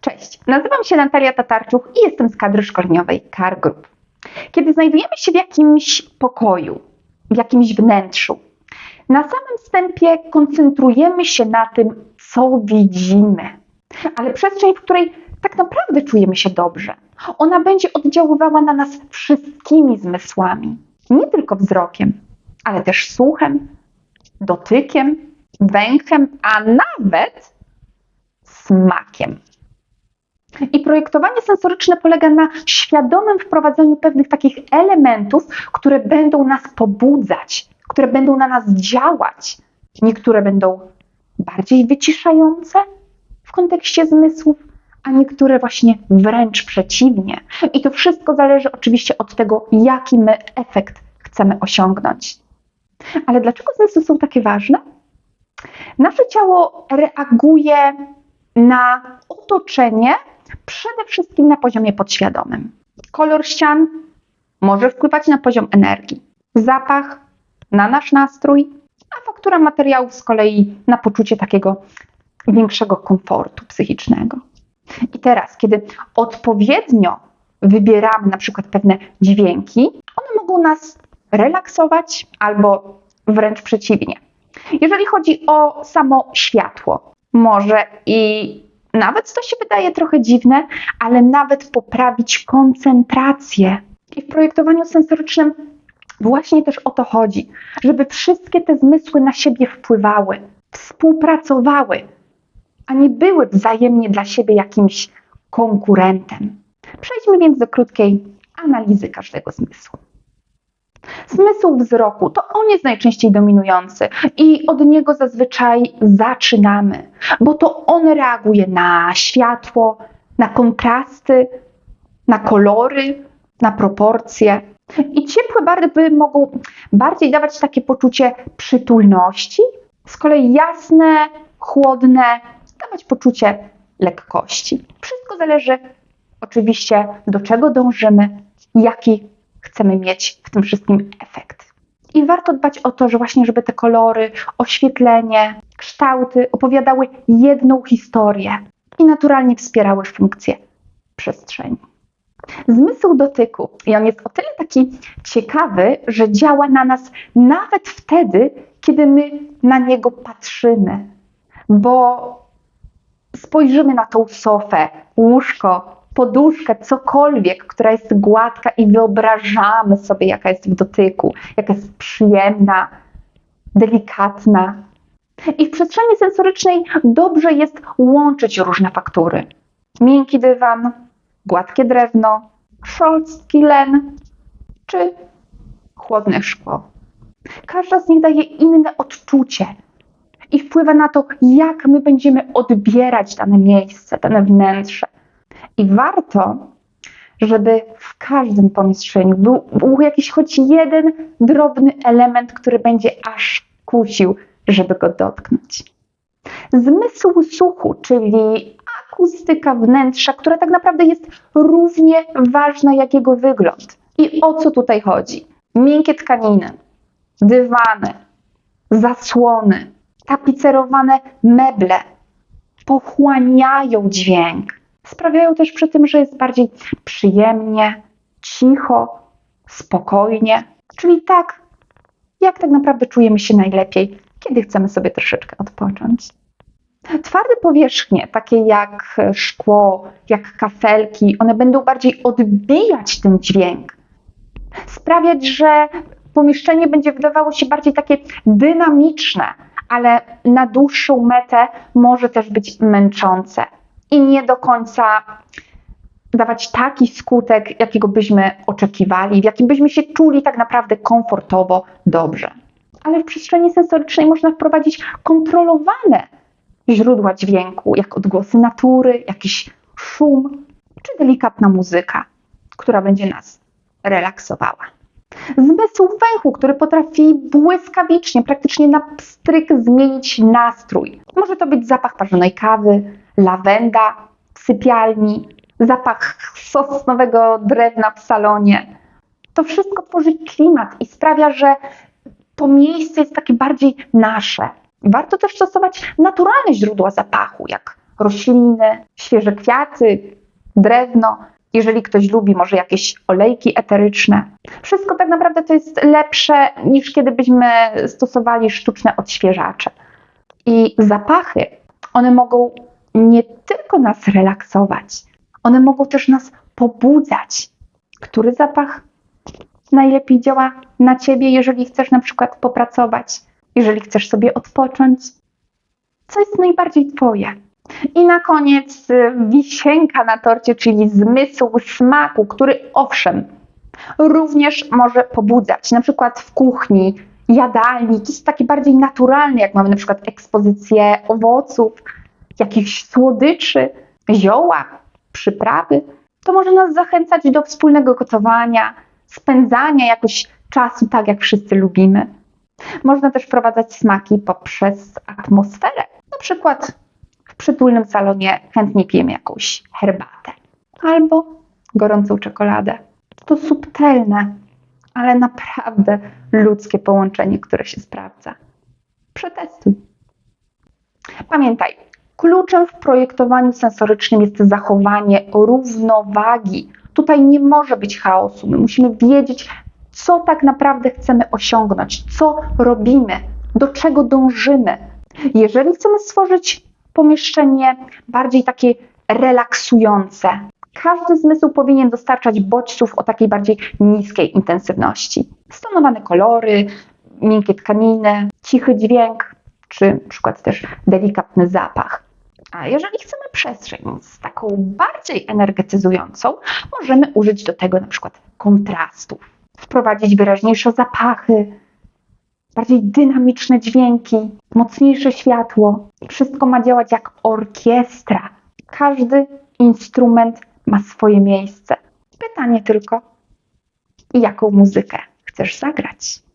Cześć, nazywam się Natalia Tatarczuk i jestem z kadry szkoleniowej Car Group. Kiedy znajdujemy się w jakimś pokoju, w jakimś wnętrzu, na samym wstępie koncentrujemy się na tym, co widzimy, ale przestrzeń, w której tak naprawdę czujemy się dobrze, ona będzie oddziaływała na nas wszystkimi zmysłami, nie tylko wzrokiem, ale też słuchem, dotykiem, węchem, a nawet smakiem. I projektowanie sensoryczne polega na świadomym wprowadzaniu pewnych takich elementów, które będą nas pobudzać, które będą na nas działać. Niektóre będą bardziej wyciszające w kontekście zmysłów, a niektóre właśnie wręcz przeciwnie. I to wszystko zależy oczywiście od tego, jaki my efekt chcemy osiągnąć. Ale dlaczego zmysły są takie ważne? Nasze ciało reaguje na otoczenie przede wszystkim na poziomie podświadomym. Kolor ścian może wpływać na poziom energii, zapach na nasz nastrój, a faktura materiałów z kolei na poczucie takiego większego komfortu psychicznego. I teraz, kiedy odpowiednio wybieramy na przykład pewne dźwięki, one mogą nas relaksować albo wręcz przeciwnie. Jeżeli chodzi o samo światło, może i nawet to się wydaje trochę dziwne, ale nawet poprawić koncentrację. I w projektowaniu sensorycznym właśnie też o to chodzi, żeby wszystkie te zmysły na siebie wpływały, współpracowały, a nie były wzajemnie dla siebie jakimś konkurentem. Przejdźmy więc do krótkiej analizy każdego zmysłu. Zmysł wzroku to on jest najczęściej dominujący i od niego zazwyczaj zaczynamy, bo to on reaguje na światło, na kontrasty, na kolory, na proporcje. I ciepłe barwy mogą bardziej dawać takie poczucie przytulności, z kolei jasne, chłodne dawać poczucie lekkości. Wszystko zależy oczywiście, do czego dążymy, jaki chcemy mieć w tym wszystkim efekt. I warto dbać o to, że właśnie, żeby te kolory, oświetlenie, kształty opowiadały jedną historię i naturalnie wspierały funkcję przestrzeni. Zmysł dotyku, i on jest o tyle taki ciekawy, że działa na nas nawet wtedy, kiedy my na niego patrzymy, bo spojrzymy na tą sofę, łóżko, poduszkę, cokolwiek, która jest gładka i wyobrażamy sobie, jaka jest w dotyku, jaka jest przyjemna, delikatna. I w przestrzeni sensorycznej dobrze jest łączyć różne faktury. Miękki dywan, gładkie drewno, szorstki len czy chłodne szkło. Każda z nich daje inne odczucie i wpływa na to, jak my będziemy odbierać dane miejsce, dane wnętrze. I warto, żeby w każdym pomieszczeniu był, był jakiś choć jeden drobny element, który będzie aż kusił, żeby go dotknąć. Zmysł słuchu, czyli akustyka wnętrza, która tak naprawdę jest równie ważna jak jego wygląd. I o co tutaj chodzi? Miękkie tkaniny, dywany, zasłony, tapicerowane meble pochłaniają dźwięk sprawiają też przy tym, że jest bardziej przyjemnie, cicho, spokojnie, czyli tak, jak tak naprawdę czujemy się najlepiej, kiedy chcemy sobie troszeczkę odpocząć. Twarde powierzchnie, takie jak szkło, jak kafelki, one będą bardziej odbijać ten dźwięk, sprawiać, że pomieszczenie będzie wydawało się bardziej takie dynamiczne, ale na dłuższą metę może też być męczące i nie do końca dawać taki skutek, jakiego byśmy oczekiwali, w jakim byśmy się czuli tak naprawdę komfortowo, dobrze. Ale w przestrzeni sensorycznej można wprowadzić kontrolowane źródła dźwięku, jak odgłosy natury, jakiś szum czy delikatna muzyka, która będzie nas relaksowała. Zmysł węchu, który potrafi błyskawicznie, praktycznie na pstryk zmienić nastrój. Może to być zapach parzonej kawy, lawenda w sypialni, zapach sosnowego drewna w salonie. To wszystko tworzy klimat i sprawia, że to miejsce jest takie bardziej nasze. Warto też stosować naturalne źródła zapachu, jak rośliny, świeże kwiaty, drewno. Jeżeli ktoś lubi, może jakieś olejki eteryczne. Wszystko tak naprawdę to jest lepsze niż kiedy byśmy stosowali sztuczne odświeżacze. I zapachy, one mogą nie tylko nas relaksować, one mogą też nas pobudzać. Który zapach najlepiej działa na ciebie, jeżeli chcesz na przykład popracować, jeżeli chcesz sobie odpocząć? Co jest najbardziej twoje? I na koniec y, wisienka na torcie, czyli zmysł smaku, który owszem, również może pobudzać, na przykład w kuchni, jadalni. To takie bardziej naturalne, jak mamy na przykład ekspozycję owoców, jakichś słodyczy, zioła, przyprawy. To może nas zachęcać do wspólnego gotowania, spędzania jakoś czasu tak, jak wszyscy lubimy. Można też wprowadzać smaki poprzez atmosferę. Na przykład w przytulnym salonie chętnie pijemy jakąś herbatę albo gorącą czekoladę. To subtelne, ale naprawdę ludzkie połączenie, które się sprawdza. Przetestuj. Pamiętaj, kluczem w projektowaniu sensorycznym jest zachowanie równowagi. Tutaj nie może być chaosu. My musimy wiedzieć, co tak naprawdę chcemy osiągnąć, co robimy, do czego dążymy. Jeżeli chcemy stworzyć pomieszczenie bardziej takie relaksujące, każdy zmysł powinien dostarczać bodźców o takiej bardziej niskiej intensywności. Stonowane kolory, miękkie tkaniny, cichy dźwięk, czy na przykład też delikatny zapach. A jeżeli chcemy przestrzeń z taką bardziej energetyzującą, możemy użyć do tego na przykład kontrastów, wprowadzić wyraźniejsze zapachy, bardziej dynamiczne dźwięki, mocniejsze światło. Wszystko ma działać jak orkiestra. Każdy instrument ma swoje miejsce. Pytanie tylko, jaką muzykę chcesz zagrać?